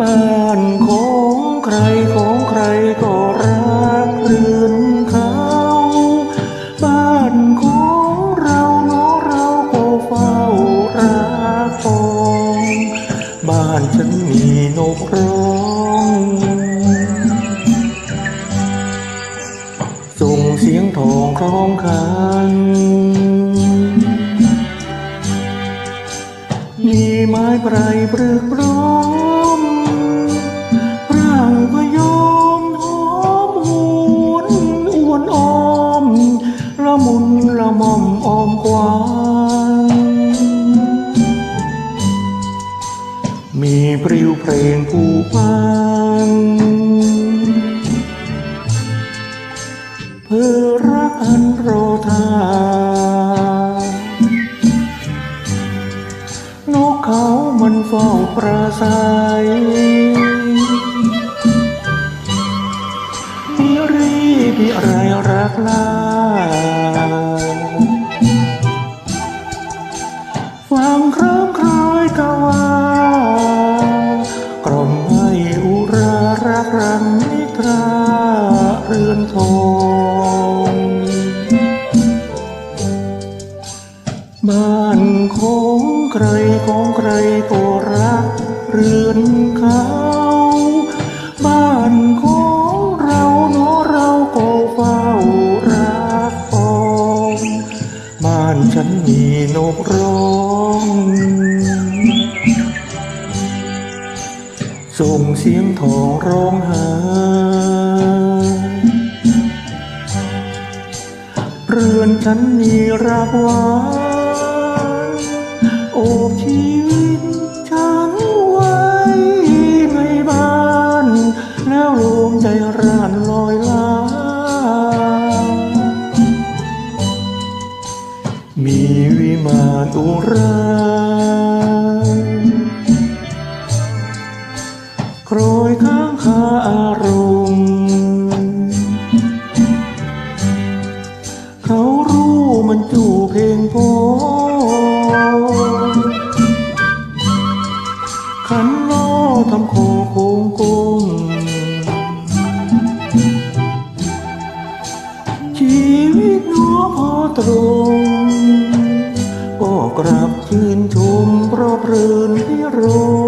บ้านของใครของใครก็รักเรือนานฉันมีนกร้องส่งเสียงทองคล้องคัน มีไม้ไพรปรึกร้ ปริวเพลงผู้พันเพื่อรักอันโรธานกเขามันเฝ้าประสัยพิรีพิไรรักลา รือนทองบ้านของใครของใครก็รักเรือนเขาบ้านของเราเนาะเราก็เฝ้ารักฟองบ้านฉันมีนกร้องส่งเสียงทองร้องหา เรือนฉันมีรักหวานโอบชีวิตฉันไว้ในบ้าน แล้วลมใจร่านลอยลามีวิมานอุราโครยข้างคาอารมณ์ เขารู้มันจู่เพลงโพขันล้อทำโคโคงกงชีวิตนัวพอตรงก็กราบชื่นชมเพราะเพลินพิรม